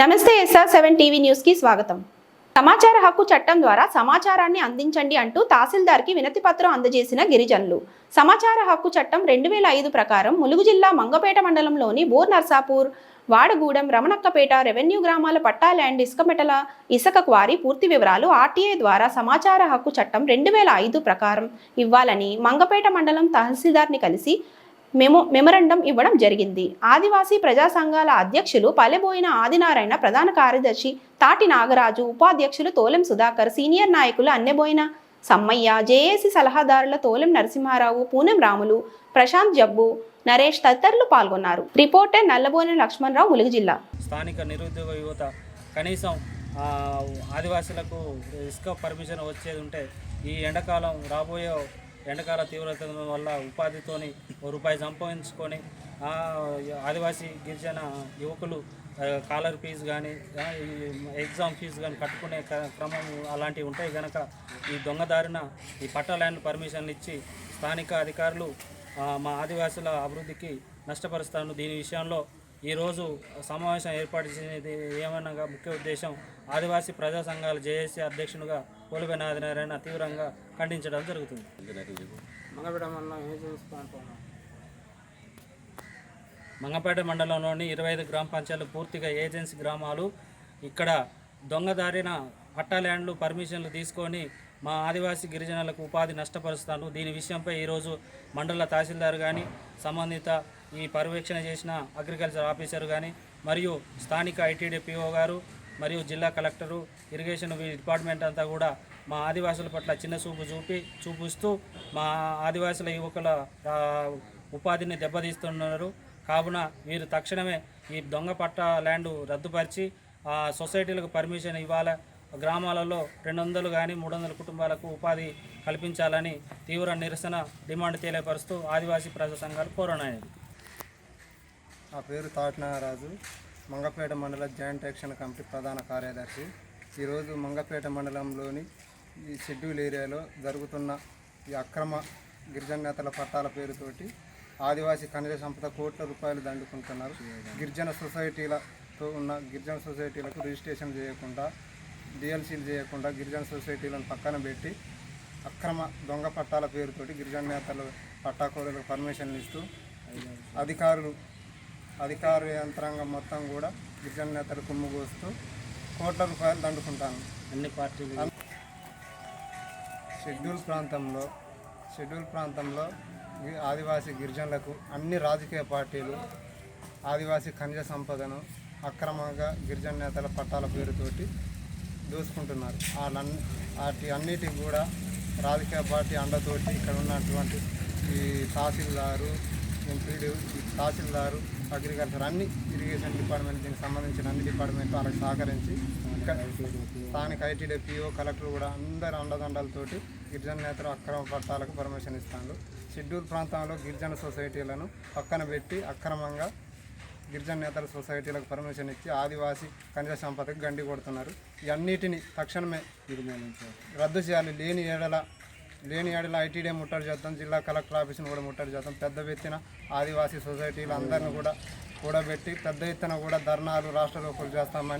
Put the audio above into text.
నమస్తే SR seven TV న్యూస్కి స్వాగతం. సమాచార హక్కు చట్టం ద్వారా సమాచారాన్ని అందించండి అంటూ తహసీల్దార్కి వినతి పత్రం అందజేసిన గిరిజనులు. సమాచార హక్కు చట్టం రెండు వేల ఐదు ప్రకారం ములుగు జిల్లా మంగపేట మండలంలోని బోర్ నర్సాపూర్ వాడగూడెం రమణక్కపేట రెవెన్యూ గ్రామాల పట్టా ల్యాండ్ ఇసుకమెటల ఇసుక క్వారీ పూర్తి వివరాలు ఆర్టీఐ ద్వారా సమాచార హక్కు చట్టం రెండు వేల ఐదు ప్రకారం ఇవ్వాలని మంగపేట మండలం తహసీల్దార్ని కలిసి మెమో మెమరండం ఇవ్వడం జరిగింది. ఆదివాసీ ప్రజా సంఘాల అధ్యక్షులు పల్లెబోయిన ఆదినారాయణ ప్రధాన కార్యదర్శి తాటి నాగరాజు ఉపాధ్యక్షులు తోలెం సుధాకర్ సీనియర్ నాయకులు Anneboina Sammaiah J A C సలహాదారుల Tolem Narasimharao Poonem Ramulu Prashanth Jabbu Naresh తదితరులు పాల్గొన్నారు. రిపోర్టర్ నల్లబోయిన లక్ష్మణరావు ములుగు జిల్లా. స్థానిక నిరుద్యోగ యువత కనీసం ఆదివాసులకు ఇసుక పర్మిషన్ వచ్చేది ఉంటే ఈ ఎండాకాలం రాబోయే ఎండకాల తీవ్రత వల్ల ఉపాధితోని ఓ రూపాయి సంపాదించుకొని ఆదివాసీ గిరిజన యువకులు కాలర్ ఫీజు కానీ ఎగ్జామ్ ఫీజు కానీ కట్టుకునే క- క్రమం అలాంటివి ఉంటాయి కనుక ఈ దొంగదారిన ఈ పట్టా ల్యాండ్ పర్మిషన్లు ఇచ్చి స్థానిక అధికారులు మా ఆదివాసుల అభివృద్ధికి నష్టపరుస్తాను. దీని విషయంలో ఈరోజు సమావేశం ఏర్పాటు చేసేది ఏమనగా ముఖ్య ఉద్దేశం ఆదివాసీ ప్రజా సంఘాల జేఏసీ అధ్యక్షునిగా పోలిపోయిన ఆదినారాయణ తీవ్రంగా ఖండించడం జరుగుతుంది. మంగపేట మండలంలోని ఇరవై ఐదు గ్రామ పంచాయతీలు పూర్తిగా ఏజెన్సీ గ్రామాలు. ఇక్కడ దొంగదారిన పట్టా ల్యాండ్లు పర్మిషన్లు తీసుకొని మా ఆదివాసీ గిరిజనులకు ఉపాధి నష్టపరుస్తాను. దీని విషయంపై ఈరోజు మండల తహసీల్దార్ కానీ సంబంధిత ఈ పర్యవేక్షణ చేసిన అగ్రికల్చర్ ఆఫీసర్ కానీ మరియు స్థానిక ఐటీడీ పిఓ గారు మరియు జిల్లా కలెక్టరు ఇరిగేషన్ డిపార్ట్మెంట్ అంతా కూడా మా ఆదివాసుల పట్ల చిన్న చూపు చూపి చూపిస్తూ మా ఆదివాసుల యువకుల ఉపాధిని దెబ్బతీస్తున్నారు. కావున వీరు తక్షణమే ఈ దొంగ పట్ట ల్యాండ్ రద్దుపరిచి ఆ సొసైటీలకు పర్మిషన్ ఇవ్వాలి. గ్రామాలలో రెండు వందలు కానీ మూడు వందల కుటుంబాలకు ఉపాధి కల్పించాలని తీవ్ర నిరసన డిమాండ్ తెలియపరుస్తూ ఆదివాసీ ప్రజా సంఘాలు కోరనాయి నా పేరు తాటినారాజు. మంగపేట మండల జాయింట్ యాక్షన్ కమిటీ ప్రధాన కార్యదర్శి. ఈరోజు మంగపేట మండలంలోని ఈ షెడ్యూల్ ఏరియాలో జరుగుతున్న ఈ అక్రమ గిరిజన నేతల పట్టాల పేరుతోటి ఆదివాసీ ఖనిజ సంపద కోట్ల రూపాయలు దండుకుంటున్నారు. గిరిజన సొసైటీలతో ఉన్న గిరిజన సొసైటీలకు రిజిస్ట్రేషన్ చేయకుండా డిఎల్సీలు చేయకుండా గిరిజన సొసైటీలను పక్కన పెట్టి అక్రమ దొంగ పట్టాల పేరుతోటి గిరిజన నేతలు పట్టాకోరులకు పర్మిషన్లు ఇస్తూ అధికారులు అధికార యంత్రాంగం మొత్తం కూడా గిరిజన నేతలు కుమ్ముగోస్తూ కోట్ల రూపాయలు దండుకుంటాను. అన్ని పార్టీలు షెడ్యూల్ ప్రాంతంలో షెడ్యూల్ ప్రాంతంలో ఆదివాసీ గిరిజనులకు అన్ని రాజకీయ పార్టీలు ఆదివాసీ ఖనిజ సంపదను అక్రమంగా గిరిజన నేతల పట్టాల పేరుతోటి దోసుకుంటున్నారు. వాటి అన్నిటికి కూడా రాజకీయ పార్టీ అండతోటి ఇక్కడ ఉన్నటువంటి ఈ తహసీల్దారు ఎంపీడీ తహసీల్దారు అగ్రికల్చర్ అన్ని ఇరిగేషన్ డిపార్ట్మెంట్ దీనికి సంబంధించిన అన్ని డిపార్ట్మెంట్ వాళ్ళకి సహకరించి ఇక్కడ స్థానిక ఐటీడీ పిఓ కలెక్టర్ కూడా అందరు అండదండలతోటి గిరిజన నేతలు అక్రమ పట్టాలకు పర్మిషన్ ఇస్తాను షెడ్యూల్ ప్రాంతంలో గిరిజన సొసైటీలను పక్కన పెట్టి అక్రమంగా గిరిజన నేతల సొసైటీలకు పర్మిషన్ ఇచ్చి ఆదివాసీ ఖనిజ సంపదకు గండి కొడుతున్నారు. ఈ అన్నిటిని తక్షణమే రద్దు చేయాలి. లేని ఏడల లేని ఏడల ఐటీడీ ముట్టడి చేద్దాం జిల్లా కలెక్టర్ ఆఫీస్ని కూడా ముట్టడి చేద్దాం. పెద్ద ఎత్తున ఆదివాసీ సొసైటీలు అందరిని కూడా కూడబెట్టి పెద్ద ఎత్తున కూడా ధర్నాలు రాష్ట్ర లోపలు చేస్తామని